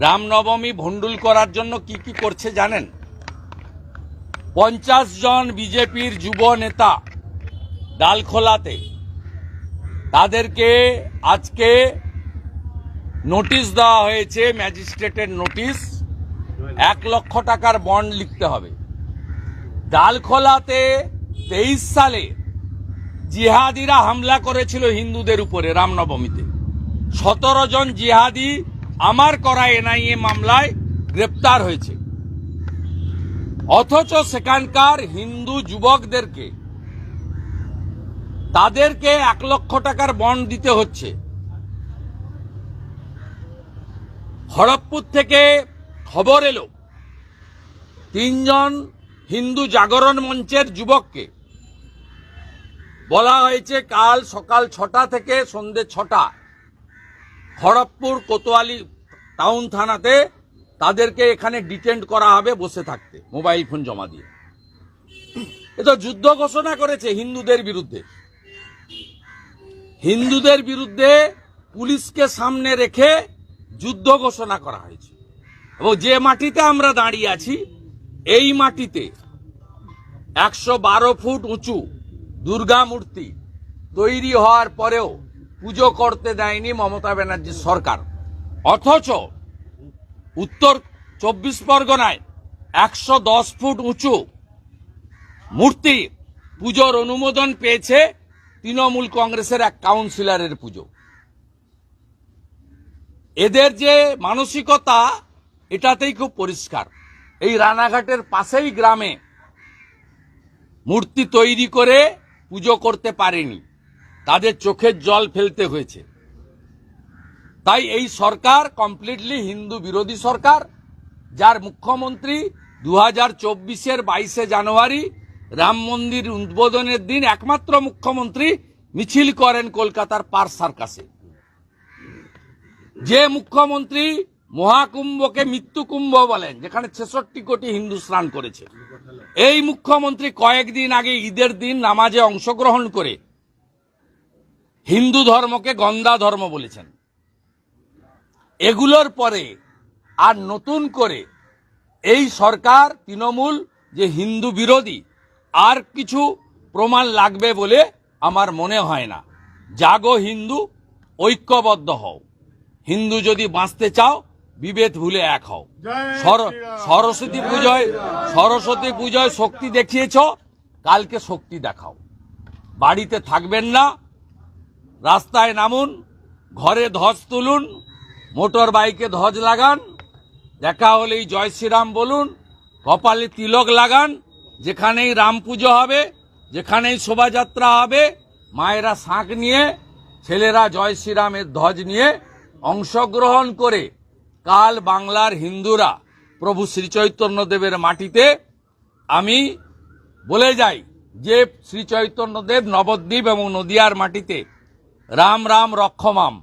রামনবমী ভণ্ডুল করার জন্য কি কি করছে জানেন? পঞ্চাশ জন বিজেপির যুব নেতা ডালখোলাতে তাদেরকে আজকে নোটিশ দেওয়া হয়েছে, ম্যাজিস্ট্রেটের নোটিশ। এক লক্ষ টাকার বন্ড লিখতে হবে। ডালখোলাতে তেইশ সালে জিহাদিরা হামলা করেছিল হিন্দুদের উপরে রামনবমীতে। সতেরো জন জিহাদি আমার করা এনআইএ মামলায় গ্রেপ্তার হয়েছে। অথচ সেখানকার হিন্দু যুবকদেরকে, তাদেরকে এক লক্ষ টাকার বন্ড দিতে হচ্ছে। খড়গপুর থেকে খবর এলো, তিনজন হিন্দু জাগরণ মঞ্চের যুবককে। বলা হয়েছে কাল সকাল ছটা থেকে সন্ধে ছটা। খড়গপুর কোতোয়ালি টাউন থানাতে তাদেরকে এখানে ডিটেন্ড করা হবে বসে থাকতে, মোবাইল ফোন জমা দিয়ে। এ তো যুদ্ধ ঘোষণা করেছে হিন্দুদের বিরুদ্ধে। হিন্দুদের বিরুদ্ধে পুলিশকে সামনে রেখে যুদ্ধ ঘোষণা করা হয়েছে। এবং যে মাটিতে আমরা দাঁড়িয়ে আছি, এই মাটিতে একশো বারো ফুট উঁচু দুর্গা মূর্তি তৈরি হওয়ার পরেও পুজো করতে দেয়নি মমতা ব্যানার্জির সরকার। অথচ উত্তর চব্বিশ পরগনায় একশো দশ ফুট উঁচু মূর্তি পুজোর অনুমোদন পেয়েছে তৃণমূল কংগ্রেসের এক কাউন্সিলরের পুজো। এদের যে মানসিকতা, এটাতেই খুব পরিষ্কার। এই রানাঘাটের পাশেই গ্রামে মূর্তি তৈরি করে পুজো করতে পারেনি। তাদের চোখের জল ফেলতে হয়েছে। তাই এই সরকার কমপ্লিটলি হিন্দু বিরোধী সরকার, যার মুখ্যমন্ত্রী দু হাজার চব্বিশের বাইশে জানুয়ারি রাম মন্দির উদ্বোধনের দিন একমাত্র মুখ্যমন্ত্রী মিছিল করেন কলকাতার পার সার্কাসে। যে মুখ্যমন্ত্রী মহাকুম্ভকে মৃত্যুকুম্ভ বলেন, যেখানে ছেষট্টি কোটি হিন্দু স্নান করেছে, এই মুখ্যমন্ত্রী কয়েকদিন আগে ঈদের দিন নামাজে অংশগ্রহণ করে হিন্দু ধর্মকে গন্দা ধর্ম বলেছেন। এগুলোর পরে আর নতুন করে এই সরকার তৃণমূল যে হিন্দু বিরোধী আর কিছু প্রমাণ লাগবে বলে আমার মনে হয় না। জাগো হিন্দু ঐক্যবদ্ধ হও। হিন্দু যদি বাঁচতে চাও বিভেদ ভুলে এক হও। সর- সরস্বতী পুজোয় সরস্বতী পুজোয় শক্তি দেখিয়েছ কালকে শক্তি দেখাও। বাড়িতে থাকবেন না রাস্তায় নামুন, ঘরে ধ্বজ তুলুন, মোটর বাইকে ধ্বজ লাগান, দেখা হলেই জয় শ্রীরাম বলুন, কপালে তিলক লাগান, যেখানেই রাম পুজো হবে, যেখানেই শোভাযাত্রা হবে, মায়েরা শাঁখ নিয়ে, ছেলেরা জয় শ্রীরামের ধ্বজ নিয়ে অংশগ্রহণ করে কাল বাংলার হিন্দুরা প্রভু শ্রীচৈতন্যদেবের মাটিতে, আমি বলে যাই যে শ্রী চৈতন্যদেব নবদ্বীপ এবং নদিয়ার মাটিতে রাম রাম রক্ষমাম।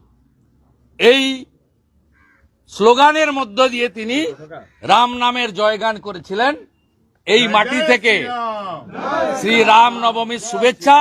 এই স্লোগানের মধ্য দিয়ে তিনি রাম নামের জয়গান করেছিলেন। এই মাটি থেকে শ্রী রাম নবমীর শুভেচ্ছা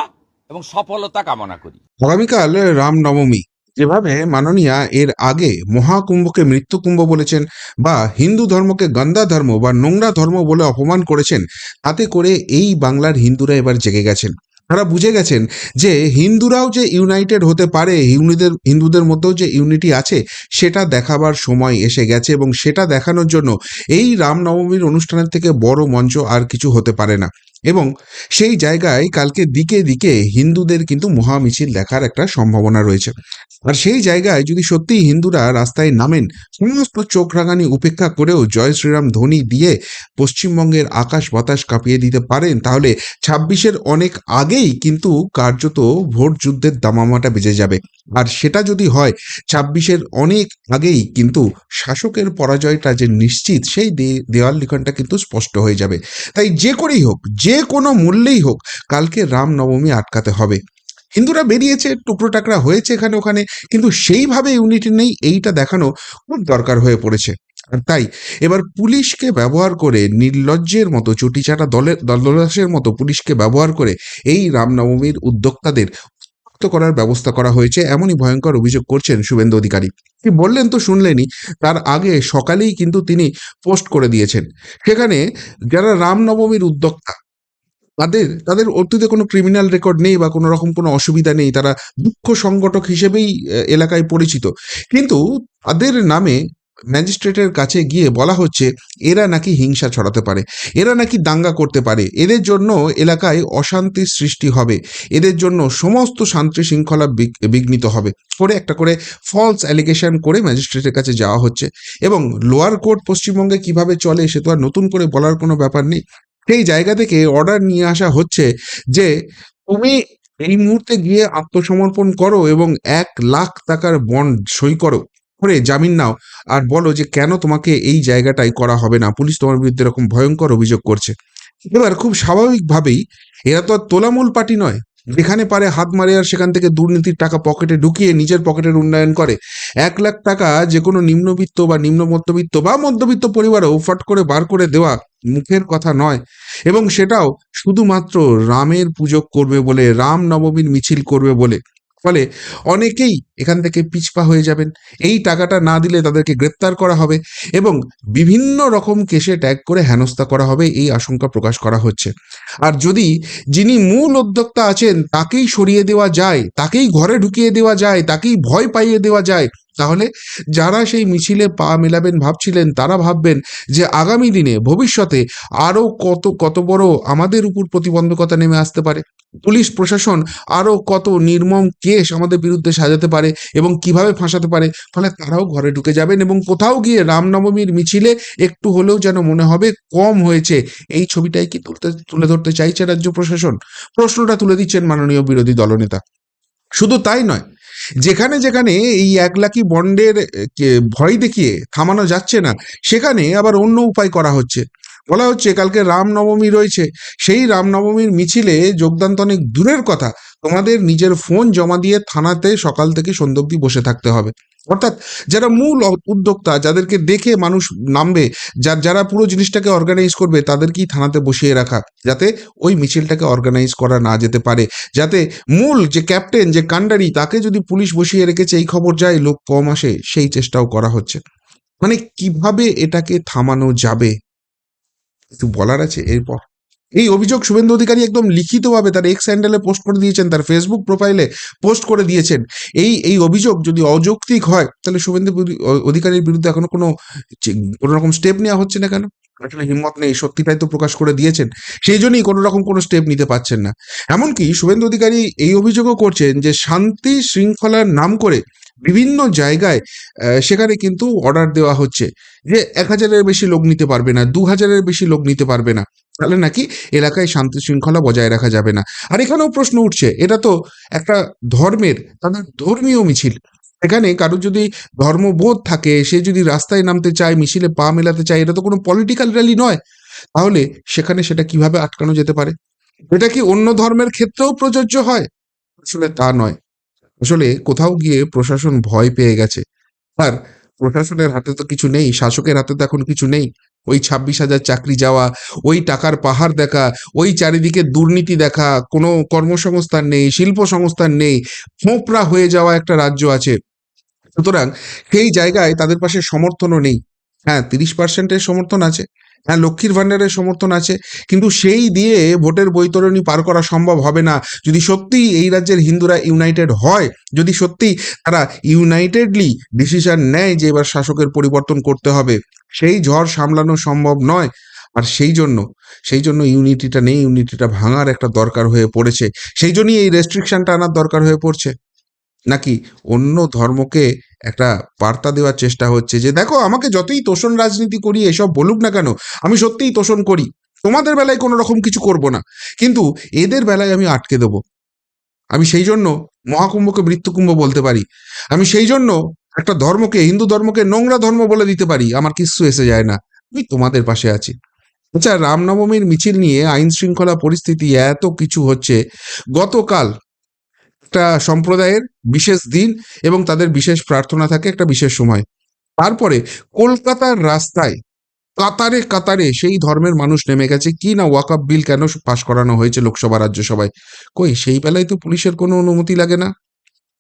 এবং সফলতা কামনা করি। আগামীকাল রামনবমী যেভাবে মাননীয়া এর আগে মহাকুম্ভকে মৃত্যুকুম্ভ বলেছেন বা হিন্দু ধর্মকে গন্দা ধর্ম বা নোংরা ধর্ম বলে অপমান করেছেন, তাতে করে এই বাংলার হিন্দুরা এবার জেগে গেছেন। তারা বুঝে গেছেন যে হিন্দুরাও যে ইউনাইটেড হতে পারে, হিন্দুদের হিন্দুদের মধ্যেও যে ইউনিটি আছে, সেটা দেখাবার সময় এসে গেছে এবং সেটা দেখানোর জন্য এই রামনবমীর অনুষ্ঠানের থেকে বড় মঞ্চ আর কিছু হতে পারে না। এবং সেই জায়গায় কালকে দিকে দিকে হিন্দুদের কিন্তু মহামিছিল দেখার একটা সম্ভাবনা রয়েছে। আর সেই জায়গায় যদি সত্যিই হিন্দুরা রাস্তায় নামেন, সমস্ত চোখ রাঙানি উপেক্ষা করেও জয় শ্রীরাম ধ্বনি দিয়ে পশ্চিমবঙ্গের আকাশ বাতাস কাঁপিয়ে দিতে পারেন, তাহলে ছাব্বিশের অনেক আগেই কিন্তু কার্যত ভোট যুদ্ধের দামামাটা বেজে যাবে। আর সেটা যদি হয়, ছাব্বিশের অনেক আগেই কিন্তু শাসকের পরাজয়টা যে নিশ্চিত, সেই দেওয়াল লিখনটা কিন্তু স্পষ্ট হয়ে যাবে। তাই যে করেই হোক, যে কোনো মূল্যেই হোক, কালকে রামনবমী আটকাতে হবে। হিন্দুরা বেরিয়েছে, টুকরো টাকরা হয়েছে এখানে ওখানে, কিন্তু সেইভাবে ইউনিটি নেই, এইটা দেখানো খুব দরকার হয়ে পড়েছে। আর তাই, এবার পুলিশকে ব্যবহার করে, নির্লজ্জের মতো, চটিচাটা দলের, দলদাসের মতো পুলিশকে ব্যবহার করে, এই রামনবমীর উদ্যোক্তাদের করার ব্যবস্থা করা হয়েছে, এমনই ভয়ঙ্কর অভিযোগ করছেন শুভেন্দু অধিকারী। কি বললেন তো শুনলেনই, তার আগে সকালেই কিন্তু তিনি পোস্ট করে দিয়েছেন। সেখানে যারা রামনবমীর উদ্যোক্তা তাদের তাদের অতীতে কোনো ক্রিমিনাল রেকর্ড নেই বা কোনো রকম কোনো অসুবিধা নেই। তারা দুঃখ সংগঠক হিসেবেই এলাকায় পরিচিত। কিন্তু তাদের নামে ম্যাজিস্ট্রেটের কাছে গিয়ে বলা হচ্ছে, এরা নাকি হিংসা ছড়াতে পারে, এরা নাকি দাঙ্গা করতে পারে। এদের জন্য এলাকায় অশান্তির সৃষ্টি হবে। এদের জন্য সমস্ত শান্তি শৃঙ্খলা বিঘ- বিঘ্নিত হবে। করে একটা করে ফলস অ্যালিগেশন করে ম্যাজিস্ট্রেটের কাছে যাওয়া হচ্ছে। এবং লোয়ার কোর্ট পশ্চিমবঙ্গে কীভাবে চলে, সে তো আর নতুন করে বলার কোনো ব্যাপার নেই। সেই জায়গা থেকে অর্ডার নিয়ে আসা হচ্ছে যে, তুমি এই মুহূর্তে গিয়ে আত্মসমর্পণ করো এবং এক লাখ টাকার বন্ড সই করো। করে জামিন নাও। আর বলো যে, কেন তোমাকে এই জায়গাটাই করা হবে না? পুলিশ তোমার বিরুদ্ধে এরকম ভয়ঙ্কর অভিযোগ করছে। এবার খুব স্বাভাবিকভাবেই এরা তো আর তোলামূল পার্টি নয়। যেখানে পারে হাত মারে আর সেখান থেকে দুর্নীতির টাকা পকেটে ঢুকিয়ে নিজের পকেটের উন্নয়ন করে। এক লাখ টাকা যে কোনো নিম্নবিত্ত বা নিম্ন মধ্যবিত্ত বা মধ্যবিত্ত পরিবারেও ফট করে বার করে দেওয়া মুখের কথা নয়। এবং সেটাও শুধুমাত্র রামের পুজো করবে বলে, রাম নবমীর মিছিল করবে বলে। ফলে অনেকেই এখান থেকে পিছপা হয়ে যাবেন। এই টাকাটা না দিলে তাদেরকে গ্রেপ্তার করা হবে এবং বিভিন্ন রকম কেসে ট্যাগ করে হেনস্থা করা হবে এই আশঙ্কা প্রকাশ করা হচ্ছে। আর যদি যিনি মূল উদ্যোক্তা আছেন তাকেই সরিয়ে দেওয়া যায়, তাকেই ঘরে ঢুকিয়ে দেওয়া যায়, তাকেই ভয় পাইয়ে দেওয়া যায় তাহলে যারা সেই মিছিলে পা মেলাবেন ভাবছিলেন, তারা ভাববেন যে আগামী দিনে, ভবিষ্যতে আরও কত কত বড় আমাদের উপর প্রতিবন্ধকতা নেমে আসতে পারে। পুলিশ, প্রশাসন আরও কত নির্মম কেস আমাদের বিরুদ্ধে সাজাতে পারে এবং কীভাবে ফাঁসাতে পারে, ফলে তারাও ঘরে ঢুকে যাবেন এবং কোথাও গিয়ে রামনবমীর মিছিলে একটু হলেও যেন মনে হবে কম হয়েছে। এই ছবিটাই কি তুলতে, তুলে ধরতে চাইছে রাজ্য প্রশাসন? প্রশ্নটা তুলে দিচ্ছেন মাননীয় বিরোধী দলনেতা। শুধু তাই নয় যেখানে যেখানে এই একলাকি বন্ডের ভয় দেখিয়ে থামানো যাচ্ছে না, সেখানে আবার অন্য উপায় করা হচ্ছে। বলা হচ্ছে কালকে রামনবমী রয়েছে। সেই রামনবমীর মিছিলে যোগদান তো অনেক দূরের কথা। তোমাদের নিজের ফোন জমা দিয়ে থানাতে সকাল থেকে সন্ধ্যা অব্দি বসে থাকতে হবে। অর্থাৎ যারা মূল উদ্যোক্তা, যাদেরকে দেখে মানুষ নামবে, যার যারা পুরো জিনিসটাকে অর্গানাইজ করবে, তাদেরকেই থানাতে বসিয়ে রাখা। যাতে ওই মিছিলটাকে অর্গানাইজ করা না যেতে পারে। যাতে মূল যে ক্যাপ্টেন যে কান্ডারি তাকে যদি পুলিশ বসিয়ে রেখেছে, এই খবর যায়, লোক কম আসে, সেই চেষ্টাও করা হচ্ছে। মানে কীভাবে এটাকে থামানো যাবে? কিছু বলার আছে? এরপর। এই অভিযোগ শুভেন্দু অধিকারী একদম লিখিতভাবে তার এক্স হ্যান্ডেলে পোস্ট করে দিয়েছেন, তার ফেসবুক প্রোফাইলে পোস্ট করে দিয়েছেন। এই এই অভিযোগ যদি অযৌক্তিক হয়, তাহলে শুভেন্দু অধিকারীর বিরুদ্ধে এখনও কোনো কোনো রকম স্টেপ নেওয়া হচ্ছে না কেন? আসলে হিম্মত নেই, সত্যিটাই তো প্রকাশ করে দিয়েছেন। সেই জন্যই কোনো রকম কোনো স্টেপ নিতে পারছেন না। এমনকি শুভেন্দু অধিকারী এই অভিযোগও করছেন যে শান্তি শৃঙ্খলার নাম করে বিভিন্ন জায়গায় সেখানে কিন্তু অর্ডার দেওয়া হচ্ছে যে এক হাজারের বেশি লোক নিতে পারবে না, দু হাজারের বেশি লোক নিতে পারবে না। তাহলে নাকি এলাকায় শান্তি শৃঙ্খলা বজায় রাখা যাবে না? আর এখানেও প্রশ্ন উঠছে, এটা তো একটা ধর্মের, তাদের ধর্মীয় মিছিল। এখানে কারও যদি ধর্মবোধ থাকে, সে যদি রাস্তায় নামতে চায়, মিছিলে পা মেলাতে চায়, এটা তো কোনো পলিটিক্যাল র্যালি নয়। তাহলে সেখানে সেটা কীভাবে আটকানো যেতে পারে? এটা কি অন্য ধর্মের ক্ষেত্রেও প্রযোজ্য হয়? আসলে তা নয়। আসলে কোথাও গিয়ে প্রশাসন ভয় পেয়ে গেছে। আর প্রশাসনের হাতে তো কিছু নেই, শাসকের হাতে তো এখন কিছু নেই। ওই ছাব্বিশ হাজার চাকরি যাওয়া, ওই টাকার পাহাড় দেখা, ওই চারিদিকে দুর্নীতি দেখা, কোনো কর্মসংস্থান নেই শিল্প সংস্থান নেই, ফোঁপড়া হয়ে যাওয়া একটা রাজ্য আছে। সুতরাং সেই জায়গায় তাদের পাশে সমর্থনও নেই। হ্যাঁ তিরিশ পার্সেন্টের সমর্থন আছে। হ্যাঁ লক্ষ্মীর ভাণ্ডারের সমর্থন আছে। কিন্তু সেই দিয়ে ভোটের বৈতরণী পার করা সম্ভব হবে না। যদি সত্যিই এই রাজ্যের হিন্দুরা ইউনাইটেড হয়, যদি সত্যি তারা ইউনাইটেডলি ডিসিশন নেয় যে এবার শাসকের পরিবর্তন করতে হবে, সেই ঝড় সামলানো সম্ভব নয়। আর সেই জন্য সেই জন্য ইউনিটিটা নেই ইউনিটিটা ভাঙার একটা দরকার হয়ে পড়েছে। সেই জন্যই এই রেস্ট্রিকশনটা আনার দরকার হয়ে পড়ছে। নাকি অন্য ধর্মকে একটা বার্তা দেওয়ার চেষ্টা হচ্ছে যে, দেখো, আমাকে যতই তোষণ রাজনীতি করি, এসব বলুক না কেন, আমি সত্যিই তোষণ করি। তোমাদের বেলায় কোনো রকম কিছু করব না। কিন্তু এদের বেলায় আমি আটকে দেবো। আমি সেই জন্য মহাকুম্ভকে মৃত্যুকুম্ভ বলতে পারি। আমি সেই জন্য একটা ধর্মকে, হিন্দু ধর্মকে নোংরা ধর্ম বলে দিতে পারি। আমার কিচ্ছু এসে যায় না। আমি তোমাদের পাশে আছি। আচ্ছা রামনবমীর মিছিল নিয়ে আইন শৃঙ্খলা পরিস্থিতি এত কিছু হচ্ছে। গতকাল একটা সম্প্রদায়ের বিশেষ দিন এবং তাদের বিশেষ প্রার্থনা থাকে একটা বিশেষ সময়। তারপরে কলকাতার রাস্তায় কাতারে কাতারে সেই ধর্মের মানুষ নেমে গেছে। কি না ওয়াকআপ বিল কেন পাশ করানো হয়েছে লোকসভা, রাজ্যসভায়? কই, সেই বেলায় তো পুলিশের কোনো অনুমতি লাগে না।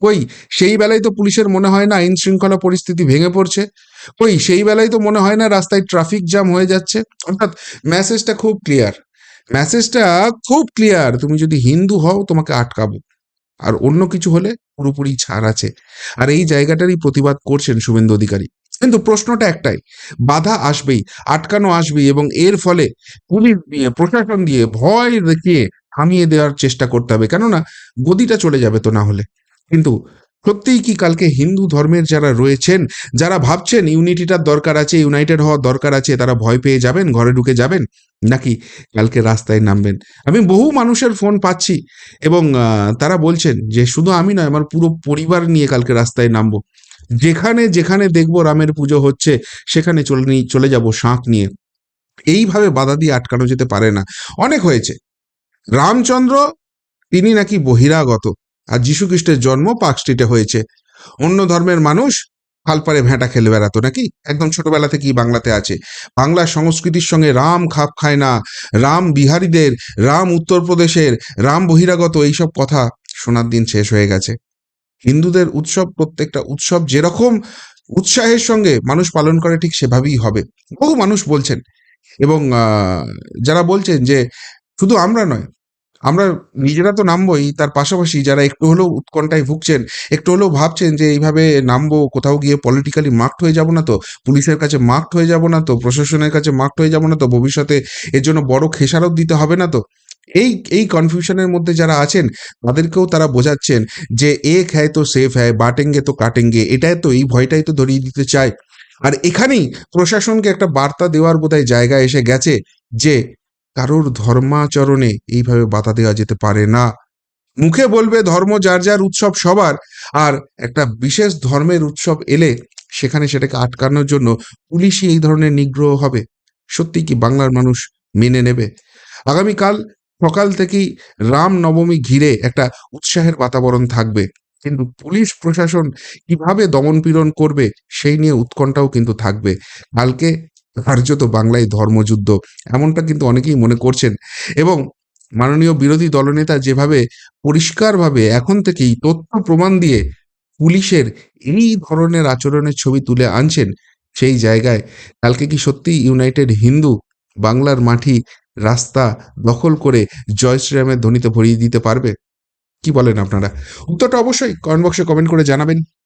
কই, সেই বেলায় তো পুলিশের মনে হয় না আইন শৃঙ্খলা পরিস্থিতি ভেঙে পড়ছে। কই, সেই বেলায় তো মনে হয় না রাস্তায় ট্রাফিক জ্যাম হয়ে যাচ্ছে। অর্থাৎ মেসেজটা খুব ক্লিয়ার মেসেজটা খুব ক্লিয়ার তুমি যদি হিন্দু হও, তোমাকে আটকাবো। আর অন্য কিছু হলে পুরোপুরি ছাড় আছে। আর এই জায়গাটারই প্রতিবাদ করছেন শুভেন্দু অধিকারী। কিন্তু প্রশ্নটা একটাই, বাধা আসবেই, আটকানো আসবেই এবং এর ফলে পুলিশ দিয়ে, প্রশাসন দিয়ে ভয় দেখিয়ে থামিয়ে দেওয়ার চেষ্টা করতে হবে। কেননা গদিটা চলে যাবে তো না হলে। কিন্তু সত্যিই কি কালকে হিন্দু ধর্মের যারা রয়েছেন, যারা ভাবছেন ইউনিটিটার দরকার আছে, ইউনাইটেড হওয়ার দরকার আছে, তারা ভয় পেয়ে যাবেন, ঘরে ঢুকে যাবেন, নাকি কালকে রাস্তায় নামবেন? আমি বহু মানুষের ফোন পাচ্ছি এবং তারা বলছেন যে শুধু আমি নয়, আমার পুরো পরিবার নিয়ে কালকে রাস্তায় নামবো। যেখানে যেখানে দেখব রামের পুজো হচ্ছে, সেখানে চলে নি- চলে যাব শাঁখ নিয়ে। এইভাবে বাধা দিয়ে আটকানো যেতে পারে না। অনেক হয়েছে। রামচন্দ্র, তিনি নাকি বহিরাগত। আর যীশু খ্রিস্টের জন্ম পার্ক স্ট্রিটে হয়েছে। অন্য ধর্মের মানুষ খালপারে ভেঁটা খেলে বেড়াতো নাকি? একদম ছোটবেলা থেকেই বাংলাতে আছে। বাংলা সংস্কৃতির সঙ্গে রাম খাপ খায় না। রাম বিহারীদের, রাম উত্তরপ্রদেশের, রাম বহিরাগত এইসব কথা শোনার দিন শেষ হয়ে গেছে। হিন্দুদের উৎসব প্রত্যেকটা উৎসব যেরকম উৎসাহের সঙ্গে মানুষ পালন করে ঠিক সেভাবেই হবে। বহু মানুষ বলছেন এবং যারা বলছেন যে শুধু আমরা নয় আমরা নিজেরা তো নামবোই, তার পাশাপাশি যারা একটু হলেও উৎকণ্ঠায় ভুগছেন, একটু হলেও ভাবছেন যে এইভাবে নামবো, কোথাও গিয়ে পলিটিক্যালি মার্কড হয়ে যাব না তো, পুলিশের কাছে মার্কড হয়ে যাব না তো, প্রশাসনের কাছে মার্কড হয়ে যাব না তো, ভবিষ্যতে এর জন্য বড় খেসারত দিতে হবে না তো? এই এই কনফিউশনের মধ্যে যারা আছেন, তাদেরকেও তারা বোঝাচ্ছেন যে এক হ্যায় তো সেফ হ্যায়, বাটেঙ্গে তো কাটেঙ্গে, এটাই তো, এই ভয়টাই তো ধরিয়ে দিতে চায়। আর এখানেই প্রশাসনকে একটা বার্তা দেওয়ার বোধহয় জায়গা এসে গেছে যে কারোর ধর্মাচরণে এইভাবে বাধা দেওয়া যেতে পারে না। মুখে বলবে ধর্ম যার যার উৎসব সবার, আর একটা বিশেষ ধর্মের উৎসব এলে সেখানে সেটাকে আটকানোর জন্য পুলিশই এই ধরনের নিগ্রহ হবে। সত্যি কি বাংলার মানুষ মেনে নেবে? আগামীকাল সকাল থেকেই রাম নবমী ঘিরে একটা উৎসাহের বাতাবরণ থাকবে। কিন্তু পুলিশ প্রশাসন কীভাবে দমনপীড়ন করবে সেই নিয়ে উৎকণ্ঠাও কিন্তু থাকবে। কালকে কার্যত বাংলায় ধর্মযুদ্ধ, এমনটা কিন্তু অনেকেই মনে করছেন। এবং মাননীয় বিরোধী দলনেতা যেভাবে পরিষ্কারভাবে এখন থেকেই তথ্য প্রমাণ দিয়ে পুলিশের এই ধরনের আচরণের ছবি তুলে আনছেন, সেই জায়গায় কালকে কি সত্যি ইউনাইটেড হিন্দু বাংলার মাটি রাস্তা দখল করে জয় শ্রীরামের ধ্বনিতে ভরিয়ে দিতে পারবে? কি বলেন আপনারা? উত্তরটা অবশ্যই কমেন্ট বক্সে কমেন্ট করে জানাবেন।